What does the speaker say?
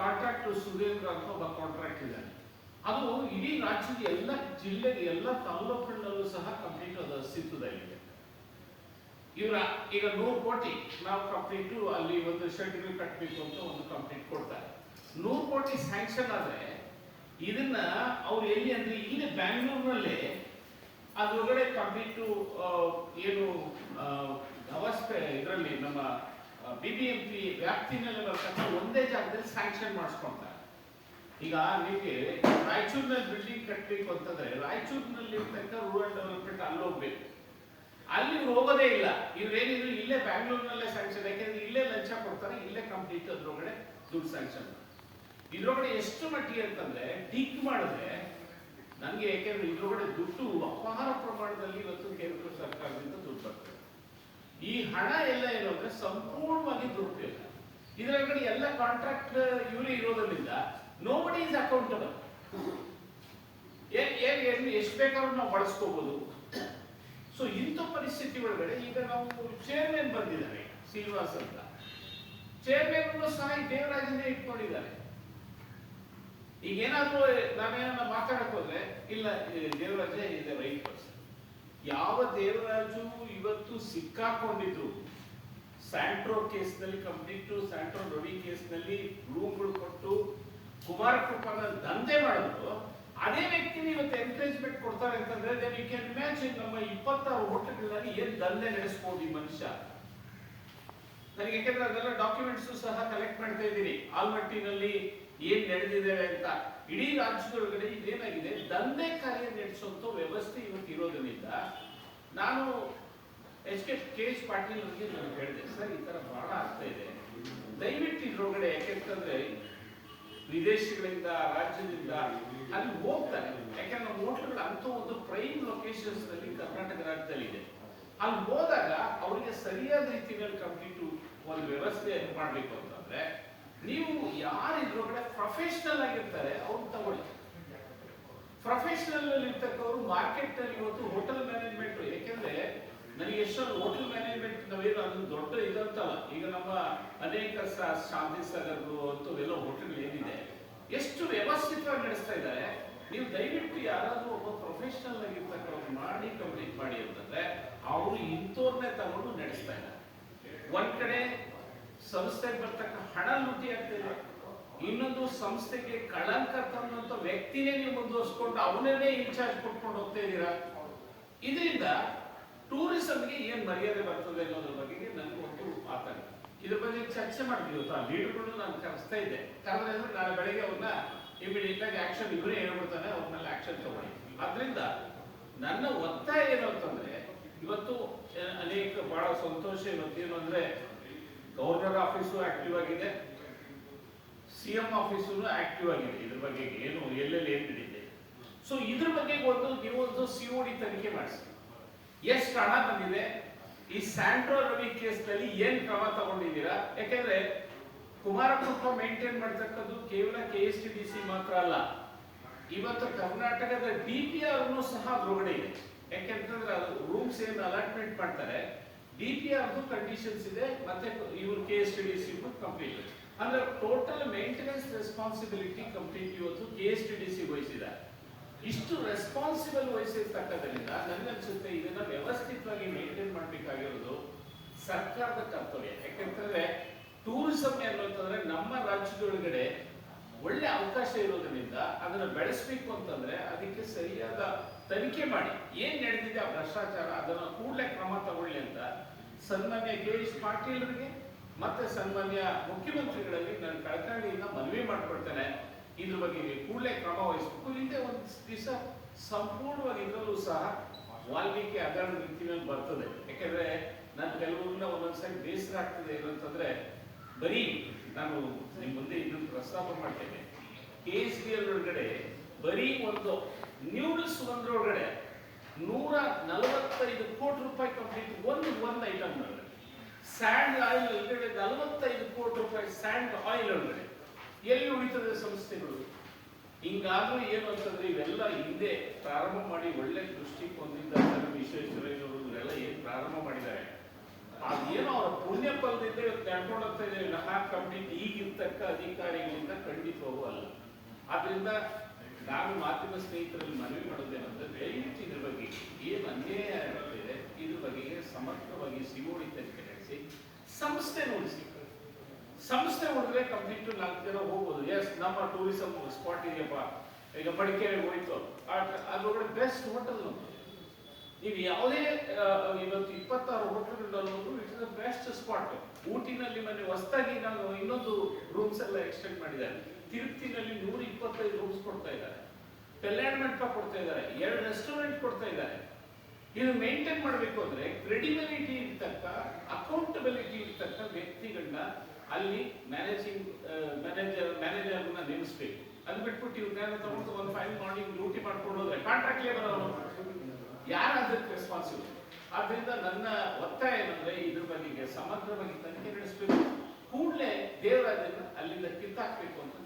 Contract Surendra ಅಂತ ಒಬ್ಬ contract ಇದೆ ಅದು ಇಡೀ ರಾಜ್ಯದ ಎಲ್ಲ ಜಿಲ್ಲೆಗೆ, ಎಲ್ಲ ತಾಲೂಕುಗಳಲ್ಲೂ ಸಹ ಕಂಪ್ಲೀಟ್ ಅದು ಅಸ್ತಿತ್ವದಲ್ಲಿದೆ ಇವರ ಈಗ ನೂರು ಕೋಟಿ ನಾವು ಕಂಪ್ಲೀಟ್ ಅಲ್ಲಿ ಒಂದು ಶೆಡ್ಯೂಲ್ ಕಟ್ಟಬೇಕು ಅಂತ ಒಂದು ಕಂಪ್ಲೀಟ್ ಕೊಡ್ತಾರೆ. ನೂರು ಕೋಟಿ ಸ್ಯಾಂಕ್ಷನ್ ಆದರೆ ಇದನ್ನ ಅವ್ರು ಎಲ್ಲಿ ಅಂದ್ರೆ ಇಲ್ಲಿ ಬ್ಯಾಂಗ್ಳೂರ್ನಲ್ಲೇ ಅದ್ರೊಳಗಡೆ ಕಂಪ್ಲೀಟು ಏನು ಅವಸ್ಥೆ ಇದರಲ್ಲಿ ನಮ್ಮ ಬಿ ಬಿ ಎಂ ಪಿ ವ್ಯಾಪ್ತಿನಲ್ಲಿ ಬರ್ತಕ್ಕಂಥ ಒಂದೇ ಜಾಗದಲ್ಲಿ ಸ್ಯಾಂಕ್ಷನ್ ಮಾಡಿಸ್ಕೊಂತಾರೆ ಈಗ ನಿಮಗೆ ರಾಯಚೂರಿನಲ್ಲಿ ಬಿಲ್ಡಿಂಗ್ ಕಟ್ಟಬೇಕು ಅಂತಂದ್ರೆ ರಾಯಚೂರಿನಲ್ಲಿ ಇರ್ತಕ್ಕ ರೂರಲ್ ಡೆವಲಪ್ಮೆಂಟ್ ಅಲ್ಲಿ ಹೋಗ್ಬೇಕು. ಅಲ್ಲಿ ಹೋಗೋದೇ ಇಲ್ಲ. ಇವ್ರೇನಿದ್ರು ಇಲ್ಲೇ ಬ್ಯಾಂಗ್ಳೂರ್ನಲ್ಲೇ ಸ್ಯಾಂಕ್ಷನ್ ಯಾಕೆಂದ್ರೆ ಇಲ್ಲೇ ಲಂಚ ಕೊಡ್ತಾರೆ, ಇಲ್ಲೇ ಕಂಪ್ಲೀಟ್ ಅದ್ರೊಳಗಡೆ ದುಡ್ಡು ಸ್ಯಾಂಕ್ಷನ್ ಇದ್ರೊಳಗಡೆ ಎಷ್ಟು ಮಟ್ಟಿಗೆ ಅಂತಂದ್ರೆ ಡಿಕ್ ಮಾಡಿದ್ರೆ ನನಗೆ ಯಾಕೆಂದ್ರೆ ಇದ್ರೊಳಗಡೆ ದುಡ್ಡು ಅಪಾರ ಪ್ರಮಾಣದಲ್ಲಿ ಇವತ್ತು ಕೇಂದ್ರ ಸರ್ಕಾರದಿಂದ ದುಡ್ಡು ಬರ್ತದೆ. ಈ ಹಣ ಎಲ್ಲ ಏನು ಅಂದ್ರೆ ಸಂಪೂರ್ಣವಾಗಿ ದುರುಪಯೋಗ ಕಡೆ ಎಲ್ಲ ಕಾಂಟ್ರಾಕ್ಟ್ ಇವರೇ ಇರೋದ್ರಿಂದ ನೋ ಬಡಿ ಇಸ್ ಅಕೌಂಟಬಲ್ ಎಷ್ಟು ಬೇಕಾದ್ರೂ ನಾವು ಬಳಸ್ಕೋಬಹುದು ಸೊ ಇಂಥ ಪರಿಸ್ಥಿತಿ ಒಳಗಡೆ ಈಗ ನಾವು ಚೇರ್ಮನ್ ಬಂದಿದ್ದಾರೆ, ಶ್ರೀನಿವಾಸ್ ಅಂತ. ಚೇರ್ಮನ್ ಸಹ ದೇವರಾಜನೇ ಇಟ್ಕೊಂಡಿದ್ದಾರೆ. ಈಗ ಏನಾದ್ರೂ ನಾನೇನ ಮಾತಾಡಕ್ ಹೋದ್ರೆ, ಇಲ್ಲ ದೇವರಾಜ, ಇದೆ ರೈಟ್ ಪರ್ಸನ್ ಯಾವ ದೇವರಾಜು ಇವತ್ತು ಸಿಕ್ಕಾಕೊಂಡಿದ್ರು ಸ್ಯಾಂಟ್ರೋ ಕೇಸ್ನಲ್ಲಿ, ಕಂಪ್ಲೀಟ್ ಸ್ಯಾಂಟ್ರೋ ರವಿ ಕೇಸ್ನಲ್ಲಿ ರೂಮ್ಗಳು ಕೊಟ್ಟು ಕುಮಾರಕೃಪನ ದಂಧೆ ಮಾಡಿದ್ರು. ಅದೇ ವ್ಯಕ್ತಿನ ಇವತ್ತು ಎನ್ಕರೇಜ್ಮೆಂಟ್ ಕೊಡ್ತಾರೆ ಅಂತಂದ್ರೆ ದೆನ್ ಯು ಕ್ಯಾನ್ ಇಮ್ಯಾಜಿನ್ ನಮ್ಮ ಇಪ್ಪತ್ತಾರು ಹೋಟೆಲ್ಗಳಲ್ಲಿ ಏನ್ ದಂಧೆ ನಡೆಸ್ಬೋದು ಈ ಮನುಷ್ಯ? ನನಗೆ ಯಾಕೆಂದ್ರೆ ಅದೆಲ್ಲ ಡಾಕ್ಯುಮೆಂಟ್ಸ್ ಸಹ ಕಲೆಕ್ಟ್ ಮಾಡ್ತಾ ಇದ್ದೀನಿ. ಆಲ್ಮಟ್ಟಿನಲ್ಲಿ ಏನ್ ನಡೆದಿದೆ ಅಂತ. ಇಡೀ ರಾಜ್ಯದೊಳಗಡೆ ಇದೇನಾಗಿದೆ? ದಂಧೆ ಕಾರ್ಯ ನಡೆಸುವಂತ ವ್ಯವಸ್ಥೆ ಇವತ್ತು ಇರೋದ್ರಿಂದ ನಾನು H K K H Patil ಅವರಿಗೆ ನಾನು ಹೇಳಿದೆ, ಸರ್, ಈ ಥರ ಬಹಳ ಆಗ್ತಾ ಇದೆ. ದಯವಿಟ್ಟು ಇದ್ರೊಳಗಡೆ ಯಾಕೆಂತಂದ್ರೆ ವಿದೇಶಗಳಿಂದ, ರಾಜ್ಯದಿಂದ ಅಲ್ಲಿ ಹೋಗ್ತಾರೆ. ಯಾಕೆಂದ್ರೆ ಹೋಟ್ಲ್ಗಳು ಅಂತ ಒಂದು ಪ್ರೈಮ್ ಲೊಕೇಶನ್ಸ್ನಲ್ಲಿ ಕರ್ನಾಟಕ ರಾಜ್ಯದಲ್ಲಿ ಇದೆ. ಅಲ್ಲಿ ಹೋದಾಗ ಅವರಿಗೆ ಸರಿಯಾದ ರೀತಿಯಲ್ಲಿ ಕಂಪ್ಲೀಟ್ ಒಂದು ವ್ಯವಸ್ಥೆಯನ್ನು ಮಾಡಬೇಕು ಅಂತಂದ್ರೆ, ನೀವು ಯಾರು ಇದ್ರೊಳಗಡೆ ಪ್ರೊಫೆಷನಲ್ ಆಗಿರ್ತಾರೆ ಅವ್ರು ತಗೊಳ್ಳಿ. ಪ್ರೊಫೆಷನಲ್ ಅಲ್ಲಿ ಇರ್ತಕ್ಕವರು ಮಾರ್ಕೆಟ್ ಅಲ್ಲಿ ಇವತ್ತು ಹೋಟೆಲ್ ಮ್ಯಾನೇಜ್ಮೆಂಟ್ ಯಾಕೆಂದ್ರೆ ನನಗೆ ಎಷ್ಟೊಂದು ಹೋಟೆಲ್ ಮ್ಯಾನೇಜ್ಮೆಂಟ್ ನಾವೇನು ಅದು ದೊಡ್ಡ ಇದಂತಲ್ಲ. ಈಗ ನಮ್ಮ ಅನೇಕ ಶಾಂತಿ ಸಾಗರ್ಗಳು ಎಲ್ಲ ಹೋಟೆಲ್ ಏನಿದೆ. ಎಷ್ಟು ವ್ಯವಸ್ಥಿತವಾಗಿ ನಡೆಸ್ತಾ ಇದ್ದಾರೆ. ನೀವು ದಯವಿಟ್ಟು ಯಾರಾದರೂ ಒಬ್ಬ ಪ್ರೊಫೆಷನಲ್ ಆಗಿರ್ತಕ್ಕಂಥ ಮಾಡಿ ಕಂಪ್ಲೀಟ್ ಮಾಡಿ ಅಂತಂದ್ರೆ, ಅವರು ಇಂಥವ್ರನ್ನೇ ತಗೊಂಡು ನಡೆಸ್ತಾ ಇದ್ದಾರೆ. ಒಂದ್ ಕಡೆ ಸಂಸ್ಥೆಗೆ ಬರ್ತಕ್ಕ ಹಣ ಲೂಟಿ ಆಗ್ತಿದೆ ಇನ್ನೊಂದು ಸಂಸ್ಥೆಗೆ ಕಳಂಕ ತಂದಂತ ವ್ಯಕ್ತಿನೇ ನೀವು ಮುಂದುವರ್ಸ್ಕೊಂಡು ಅವನನ್ನೇ ಇನ್ಚಾರ್ಜ್ ಕೊಟ್ಕೊಂಡು ಹೋಗ್ತಾ ಇದ್ದೀರಾ. ಇದರಿಂದ ಟೂರಿಸಂಗೆ ಏನ್ ಮರ್ಯಾದೆ ಬರ್ತದೆ ಅನ್ನೋದ್ರ ಬಗ್ಗೆ ನನಗೆ ಒಂದು ಆತಂಕ ಇದ್ರ ಬಗ್ಗೆ ಚರ್ಚೆ ಮಾಡ್ತೀವಿ ಇವತ್ತು ಆ ಲೀಡರ್ಗಳು ನಾನು ಕರೆಸ್ತಾ ಇದ್ದೆ. ಕರೆದ್ರೆ ಅಂದ್ರೆ ನಾನು ಬೆಳಗ್ಗೆ ಅವ್ರನ್ನ ಇಮಿಡಿಯೇಟ್ ಆಗಿ ಆಕ್ಷನ್ ಇವರೇ ಹೇಳ್ಬಿಡ್ತಾನೆ, ಅವ್ರ ಮೇಲೆ ಆಕ್ಷನ್ ತಗೊಳ್ಳಿ. ಆದ್ರಿಂದ ನನ್ನ ಒತ್ತಾಯ ಏನು ಅಂತಂದ್ರೆ, ಇವತ್ತು ಅನೇಕ ಬಹಳ ಸಂತೋಷ ಇವತ್ತೇನು ಅಂದ್ರೆ, ಗವರ್ನರ್ ಆಫೀಸು ಆಕ್ಟಿವ್ ಆಗಿದೆ. ಸಿಎಂ ಆಫೀಸು ಆಕ್ಟಿವ್ ಆಗಿದೆ. ಇದ್ರ ಬಗ್ಗೆ ಏನು, ಎಲ್ಲೆಲ್ಲಿ ಏನ್ ನಡೀತಿದೆ ಸೊ ಇದ್ರ ಬಗ್ಗೆ ಒಂದು ನೀವು ಒಂದು ಸಿಒಡಿ ತನಿಖೆ ಮಾಡಿಸಿ. ಎಷ್ಟು ಹಣ ಬಂದಿದೆ? ಈ ಸ್ಯಾಂಟ್ರೋ ರವಿ ಕೇಸ್ನಲ್ಲಿ ಏನ್ ಕ್ರಮ ತಗೊಂಡಿದ್ದೀರಾ? ಯಾಕೆಂದ್ರೆ ಕುಮಾರಕೃಪ ಮೇಂಟೈನ್ ಮಾಡ್ತಕ್ಕದ್ದು ಕೇವಲ K S T D C ಮಾತ್ರ ಅಲ್ಲ. ಇವತ್ತು ಕರ್ನಾಟಕದ ಡಿ ಪಿ ಆರ್ ಸಹ ಅದ್ರೊಳಗಡೆ ಇದೆ. ಯಾಕೆಂತಂದ್ರೆ ಅದು ರೂಮ್ಸ್ ಏನು ಅಲಾಟ್ಮೆಂಟ್ ಮಾಡ್ತಾರೆ, ಡಿ ಪಿ ಆರ್ ಕಂಡೀಷನ್ಸ್ ಇದೆ, ಮತ್ತೆ ಇವರು K S T D C complete ಅಂದ್ರೆ ಟೋಟಲ್ ಮೇಂಟೆನೆನ್ಸ್ ರೆಸ್ಪಾನ್ಸಿಬಿಲಿಟಿ ಕಂಪ್ಲೀಟ್ ಇವತ್ತು K S T D C ವಹಿಸಿದ್ದಾರೆ ಇಷ್ಟು ರೆಸ್ಪಾನ್ಸಿಬಲ್ ವಹಿಸಿರ್ತಕ್ಕದ್ರಿಂದ ನನಗನ್ಸುತ್ತೆ ಇದನ್ನ ವ್ಯವಸ್ಥಿತವಾಗಿ ಮೇಂಟೈನ್ ಮಾಡಬೇಕಾಗಿರೋದು ಸರ್ಕಾರದ ಕರ್ತವ್ಯ. ಯಾಕೆಂತಂದ್ರೆ ಟೂರಿಸಂ ಅನ್ನೋಂತಂದ್ರೆ ನಮ್ಮ ರಾಜ್ಯದೊಳಗಡೆ ಒಳ್ಳೆ ಅವಕಾಶ ಇರೋದ್ರಿಂದ ಅದನ್ನ ಬೆಳೆಸಬೇಕು ಅಂತಂದ್ರೆ ಅದಕ್ಕೆ ಸರಿಯಾದ ತನಿಖೆ ಮಾಡಿ. ಏನ್ ನಡೆದಿದೆ ಆ ಭ್ರಷ್ಟಾಚಾರ ಅದನ್ನ ಕೂಡಲೇ ಕ್ರಮ ತಗೊಳ್ಳಿ ಅಂತ ಸನ್ಮಾನ್ಯ ಕೆ ಎಸ್ ಪಾಟೀಲ್ರಿಗೆ ಮತ್ತೆ ಸನ್ಮಾನ್ಯ ಮುಖ್ಯಮಂತ್ರಿಗಳಲ್ಲಿ ನಾನು ಕಳಕಳಿಯಿಂದ ಮನವಿ ಮಾಡ್ಕೊಳ್ತೇನೆ. ಇದ್ರ ಬಗ್ಗೆ ಕೂಡಲೇ ಕ್ರಮ ವಹಿಸಬೇಕು. ಹಿಂದೆ ಒಂದು ದಿವಸ ಸಂಪೂರ್ಣವಾಗಿ ಇದರಲ್ಲೂ ಸಹ ವಾಲ್ಮೀಕಿ ಅಗರಣ ರೀತಿಯಲ್ಲಿ ಬರ್ತದೆ. ಯಾಕೆಂದ್ರೆ ನನ್ನ ಕೆಲವ್ರನ್ನ ಒಂದೊಂದ್ಸರಿ ಬೇಸರ ಆಗ್ತದೆ ಏನಂತಂದ್ರೆ, ಬರೀ ನಾನು ನಿಮ್ಮ ಮುಂದೆ ಇನ್ನೊಂದು ಪ್ರಸ್ತಾಪ ಮಾಡ್ತೇನೆ. ಕೆ ಎಸ್ ಬಿ ಎಲ್ ಒಳಗಡೆ ಬರೀ ಒಂದು ನ್ಯೂಡಲ್ಸ್ ಒಂದ್ರೊಳಗಡೆ ನೂರ ನಲವತ್ತೈದು ಕೋಟಿ ರೂಪಾಯಿ ಕಂಪ್ಲೀಟ್ ಒಂದು ಒಂದು ಐಟಮ್ ಸ್ಯಾಂಡ್ ಆಯಿಲ್ ಒಳಗಡೆ ನಲವತ್ತೈದು ಕೋಟಿ ರೂಪಾಯಿ ಸ್ಯಾಂಡ್ ಆಯಿಲ್ ಒಳಗಡೆ. ಎಲ್ಲಿ ಉಳಿತದೆ ಸಂಸ್ಥೆಗಳು? ಹಿಂಗಾದ್ರೂ ಏನು ಅಂತಂದ್ರೆ ಇವೆಲ್ಲ ಹಿಂದೆ ಪ್ರಾರಂಭ ಮಾಡಿ ಒಳ್ಳೆ ದೃಷ್ಟಿಕೋನದಿಂದ ಸರ್ ವಿಶ್ವೇಶ್ವರಯ್ಯನವರು ಇವರೆಲ್ಲ ಏನ್ ಪ್ರಾರಂಭ ಮಾಡಿದ್ದಾರೆ? ಅದೇನೋ ಅವರ ಪುಣ್ಯ ಫಲದಿಂದ ಇವತ್ತು ನಡ್ಕೊಂಡು ಹೋಗ್ತಾ ಇದ್ದೇವೆ ಕಂಪ್ನಿ ಈಗಿರ್ತಕ್ಕ ಅಧಿಕಾರಿಗಳಿಂದ ಖಂಡಿತವಾಗೂ ಅಲ್ಲ. ಆದ್ರಿಂದ ನಾನು ಮಾಧ್ಯಮ ಸ್ನೇಹಿತರಲ್ಲಿ ಮನವಿ ಮಾಡೋದೇನಂದ್ರೆ ದಯವಿಟ್ಟು ಇದ್ರ ಬಗ್ಗೆ, ಏನು ಅನ್ಯಾಯ ಇದೆ, ಇದ್ರ ಬಗ್ಗೆ ಸಮರ್ಥವಾಗಿ ಸಿಗೋಡಿ ತನಿಖೆ ಸಂಸ್ಥೆ ನೋಡಿಸಿ. ಸಂಸ್ಥೆ ನೋಡಿದ್ರೆ ಕಂಪ್ಲೀಟ್ ನಾಲ್ಕು ಜನ ಹೋಗ್ಬೋದು. ಎಸ್ ನಮ್ಮ ಟೂರಿಸಮ್ ಸ್ಪಾಟ್ ಇದೆಯಪ್ಪ ಈಗ ಮಡಿಕೇರಿ ಹೋಯ್ತು. ಅದ್ರೊಳಗಡೆ ಬೆಸ್ಟ್ ಹೋಟೆಲ್ ನೋಡಿ ನೀವು ಯಾವುದೇ ಇವತ್ತು ಇಪ್ಪತ್ತಾರು ಹೋಟೆಲ್ಗಳಲ್ಲೂ ಇಟ್ ಇಸ್ ಬೆಸ್ಟ್ ಸ್ಪಾಟ್ ಊಟಿನಲ್ಲಿ ಮೊನ್ನೆ ಹೊಸದಾಗಿ ನಾನು ಇನ್ನೊಂದು ರೂಮ್ಸ್ ಎಲ್ಲ ಎಕ್ಸ್ಟೆಂಡ್ ಮಾಡಿದ್ದಾರೆ ತಿರುಪ್ತಿನಲ್ಲಿ ನೂರ ಇಪ್ಪತ್ತೈದು ರೂಮ್ಸ್ ಕೊಡ್ತಾ ಇದ್ದಾರೆ. ಕಲ್ಯಾಣ ಮಂಟಪ ಕೊಡ್ತಾ ಇದ್ದಾರೆ. ಎರಡು ರೆಸ್ಟೋರೆಂಟ್ ಕೊಡ್ತಾ ಇದ್ದಾರೆ. ಇದು ಮೇಂಟೈನ್ ಮಾಡಬೇಕು ಅಂದ್ರೆ ಕ್ರೆಡಿಬಿಲಿಟಿ ಇರ್ತಕ್ಕ ಅಲ್ಲಿ ಮ್ಯಾನೇಜಿಂಗ್ ಮ್ಯಾನೇಜರ್ ಮ್ಯಾನೇಜರ್ನ ನೇಮಿಸ್ಬೇಕು. ಅದು ಬಿಟ್ಬಿಟ್ಟು ಇವ್ರನ್ನೆಲ್ಲ ತಗೊಂಡು ಒಂದು ಫೈಲ್ ಮಾಡಿ ಲೂಟಿ ಮಾಡ್ಕೊಂಡು ಹೋದ್ರೆ ಕಾಂಟ್ರಾಕ್ಟ್ ಲೇಬರ್ ಅವರು ಯಾರು ಅದಕ್ಕೆ ರೆಸ್ಪಾನ್ಸಿಬಲ್ ಆದ್ರಿಂದ ನನ್ನ ಒತ್ತಾಯ ಏನಂದ್ರೆ ಇದ್ರ ಬಗ್ಗೆ ಸಮಗ್ರವಾಗಿ ತನಿಖೆ ನಡೆಸಬೇಕು. ಕೂಡಲೇ ದೇವರಾಜನ ಅಲ್ಲಿಂದ ಕಿತ್ತಾಕ್ಬೇಕು ಅಂತ